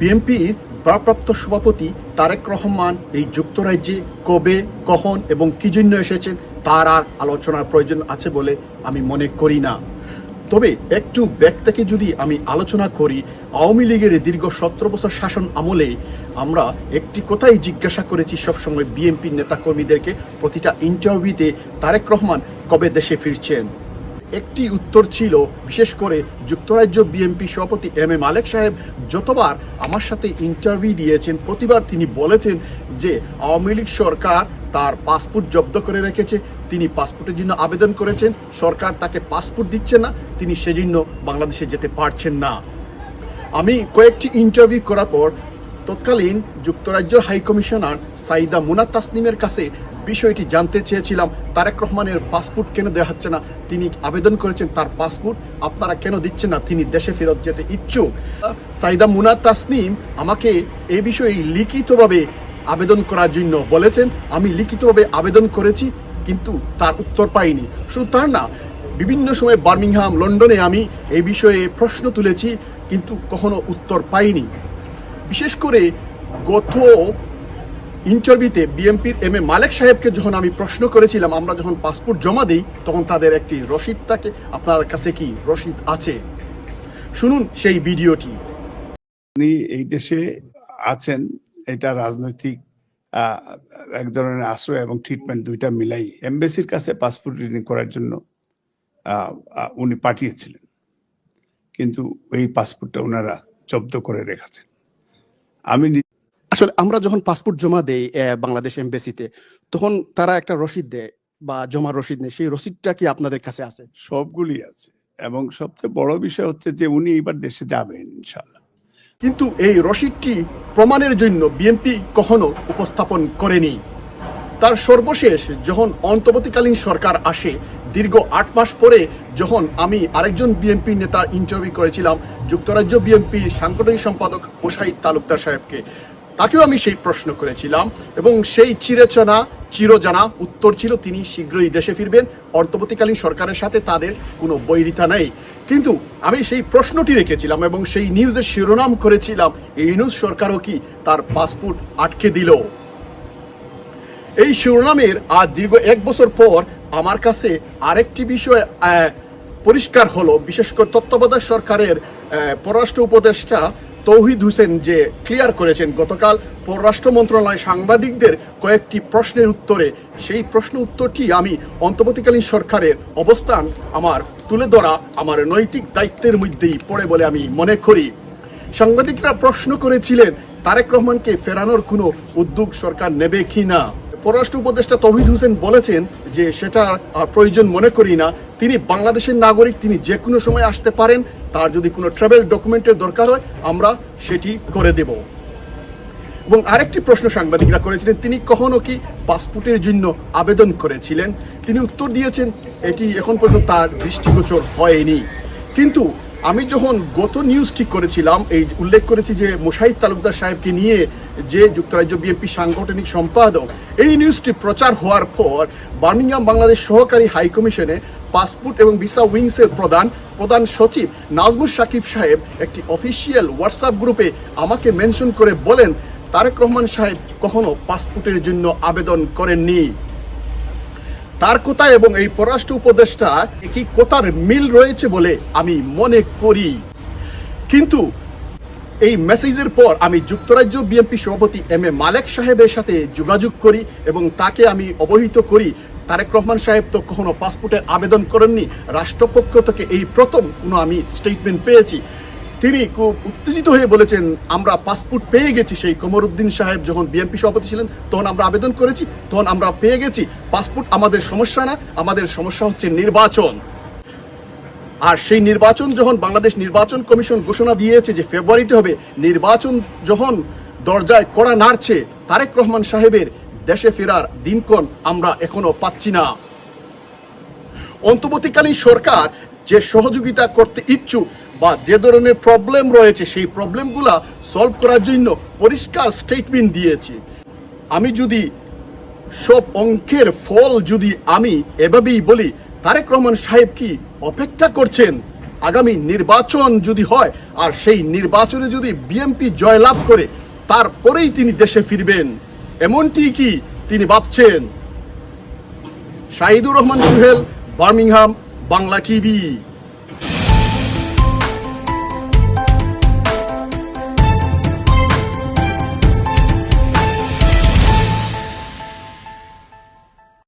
বিএনপির ভারপ্রাপ্ত সভাপতি তারেক রহমান এই যুক্তরাজ্যে কবে, কখন এবং কি জন্য এসেছেন তার আর আলোচনার প্রয়োজন আছে বলে আমি মনে করি না। তবে একটু ব্যাক থেকে যদি আমি আলোচনা করি, আওয়ামী লীগের দীর্ঘ সতেরো বছর শাসন আমলে আমরা একটি কথাই জিজ্ঞাসা করেছি সবসময় বিএনপির নেতাকর্মীদেরকে প্রতিটা ইন্টারভিউতে তারেক রহমান কবে দেশে ফিরছেন। একটি উত্তর ছিল, বিশেষ করে যুক্তরাজ্য বিএনপি সভাপতি এম এ মালেক সাহেব, যতবার আমার সাথে ইন্টারভিউ দিয়েছেন, প্রতিবার তিনি বলেছেন যে আওয়ামী লীগ সরকার তার পাসপোর্ট জব্দ করে রেখেছে, তিনি পাসপোর্টের জন্য আবেদন করেছেন, সরকার তাকে পাসপোর্ট দিচ্ছে না, তিনি সেজন্য বাংলাদেশে যেতে পারছেন না। আমি কয়েকটি ইন্টারভিউ করার পর, তৎকালীন যুক্তরাজ্যের হাইকমিশনার সাইদা মুনা তাসনিমের কাছে বিষয়টি জানতে চেয়েছিলাম। তারেক রহমানের পাসপোর্ট কেন দেওয়া হচ্ছে না? তিনি আবেদন করেছেন তার পাসপোর্ট। আপনারা কেন দিচ্ছেন না? তিনি দেশে ফেরত যেতে ইচ্ছুক। সাইদা মুনা তাসনিম আমাকে এ বিষয়ে লিখিতভাবে আবেদন করার জন্য বলেছেন। আমি লিখিতভাবে আবেদন করেছি, কিন্তু তার উত্তর পাইনি। শুধু তার না, বিভিন্ন সময় বার্মিংহাম, লন্ডনে আমি এই বিষয়ে প্রশ্ন তুলেছি, কিন্তু কখনো উত্তর পাইনি। বিশেষ করে গত ইন্টারভিউতে বিএমপির এম এ মালেক সাহেবকে যখন আমি প্রশ্ন করেছিলাম, আমরা যখন পাসপোর্ট জমা দিই, তখন তাদের একটি রসিদ থাকে। আপনার কাছে কি রসিদ আছে? শুনুন সেই ভিডিওটি। উনি এই দেশে আছেন, এটা রাজনৈতিক এক ধরনের আশ্রয় এবং ট্রিটমেন্ট দুইটা মিলাই এমবেসির কাছে পাসপোর্ট রিনিউ করার জন্য উনি পাঠিয়েছিলেন। কিন্তু এই পাসপোর্টটা ওনারা জব্দ করে রেখেছেন। আমি আসলে আমরা যখন পাসপোর্ট জমা দেই বাংলাদেশ এমবেসিতে তখন তারা একটা রসিদ দেয় বা জমা রসিদ নেয়। সেই রসিদটা কি আপনাদের কাছে আছে? সবগুলি আছে। এবং সবচেয়ে বড় বিষয় হচ্ছে যে উনি এবার দেশে যাবেন ইনশাল্লাহ কিন্তু এই রসিদটি প্রমাণের জন্য বিএনপি কখনো উপস্থাপন করেনি। তার সর্বশেষ যখন অন্তর্বর্তীকালীন সরকার আসে দীর্ঘ আট মাস পরে যখন আমি আরেকজন বিএনপি নেতার ইন্টারভিউ করেছিলাম যুক্তরাজ্য বিএনপির সাংগঠনিক সম্পাদক মোশাহিদ তালুকদার সাহেবকে। তাকেও আমি সেই প্রশ্ন করেছিলাম এবং সেই চিরেচনা, চিরজানা উত্তর ছিল, তিনি শীঘ্রই দেশে ফিরবেন। অন্তর্বর্তীকালীন সরকারের সাথে তাদের কোনো বৈরিতা নেই। কিন্তু আমি সেই প্রশ্নটি রেখেছিলাম এবং সেই নিউজের শিরোনাম করেছিলাম। এই নিউজ সরকারও কি তার পাসপোর্ট আটকে দিল? এই শিরোনামের আর দীর্ঘ এক বছর পর আমার কাছে আরেকটি বিষয় পরিষ্কার হলো। বিশেষ করে তত্ত্বাবধায়ক সরকারের পররাষ্ট্র উপদেষ্টা তৌহিদ হোসেন যে ক্লিয়ার করেছেন, গতকাল পররাষ্ট্র মন্ত্রণালয় সাংবাদিকদের কয়েকটি প্রশ্নের উত্তরে। সেই প্রশ্ন উত্তরটি আমি অন্তর্বর্তীকালীন সরকারের অবস্থান আমার তুলে ধরা, আমার নৈতিক দায়িত্বের মধ্যেই পড়ে বলে আমি মনে করি। সাংবাদিকরা প্রশ্ন করেছিলেন, তারেক রহমানকে ফেরানোর কোনো উদ্যোগ সরকার নেবে কি না পররাষ্ট্র উপদেষ্টা তহিদ হোসেন বলেছেন যে সেটা আর প্রয়োজন মনে করি না। তিনি বাংলাদেশের নাগরিক, তিনি যে কোনো সময় আসতে পারেন। তার যদি কোনো ট্রাভেল ডকুমেন্টের দরকার হয়, আমরা সেটি করে দেব। এবং আরেকটি প্রশ্ন সাংবাদিকরা করেছিলেন, তিনি কখনো কি পাসপোর্টের জন্য আবেদন করেছিলেন? তিনি উত্তর দিয়েছেন, এটি এখন পর্যন্ত তার দৃষ্টিগোচর হয়নি। কিন্তু আমি যখন গত নিউজটি করেছিলাম, এই উল্লেখ করেছি যে মোশাহিদ তালুকদার সাহেবকে নিয়ে যে যুক্তরাজ্য বিএনপি সাংগঠনিক সম্পাদক, এই নিউজটি প্রচার হওয়ার পর বার্মিংহাম বাংলাদেশ সহকারী হাইকমিশনে পাসপোর্ট এবং ভিসা উইংসের প্রধান প্রধান সচিব নাজমুল সাকিব সাহেব একটি অফিসিয়াল হোয়াটসঅ্যাপ গ্রুপে আমাকে মেনশন করে বলেন, তারেক রহমান সাহেব কখনো পাসপোর্টের জন্য আবেদন করেননি। তার কথা এবং এই পররাষ্ট্র উপদেষ্টা কি কোথার মিল রয়েছে বলে আমি মনে করি। কিন্তু এই মেসেজের পর আমি যুক্তরাজ্য বিএনপি সভাপতি এম এ মালেক সাহেবের সাথে যোগাযোগ করি এবং তাকে আমি অবহিত করি। তারেক রহমান সাহেব তো কখনো পাসপোর্টের আবেদন করেননি। রাষ্ট্রপক্ষ থেকে এই প্রথম কোনো আমি স্টেটমেন্ট পেয়েছি। তিনি খুব উত্তেজিত হয়ে বলেছেন, আমরা পাসপোর্ট পেয়ে গেছি। সেই কমরুদ্দিন সাহেব যখন বিএনপি সভাপতি ছিলেন, তখন আমরা আবেদন করেছি, তখন আমরা পেয়ে গেছি। পাসপোর্ট আমাদের সমস্যা না, আমাদের সমস্যা হচ্ছে নির্বাচন। আর সেই নির্বাচন যখন বাংলাদেশ নির্বাচন কমিশন ঘোষণা দিয়েছে যে ফেব্রুয়ারিতে হবে, নির্বাচন যখন দরজায় কড়া নাড়ছে, তারেক রহমান সাহেবের দেশে ফেরার দিনক্ষণ আমরা এখনও পাচ্ছি না। অন্তর্বর্তীকালীন সরকার যে সহযোগিতা করতে ইচ্ছুক বা যে ধরনের প্রবলেম রয়েছে, সেই প্রবলেমগুলো সলভ করার জন্য পরিষ্কার স্টেটমেন্ট দিয়েছি। আমি যদি সব অঙ্কের ফল যদি আমি এভাবেই বলি, তারেক রহমান সাহেব কি অপেক্ষা করছেন? আগামী নির্বাচন যদি হয়, আর সেই নির্বাচনে যদি বিএমপি জয়লাভ করে, তারপরেই তিনি দেশে ফিরবেন। এমনটি কি তিনি ভাবছেন? Shahidur Rahman Suhel, Birmingham, Bangla TV.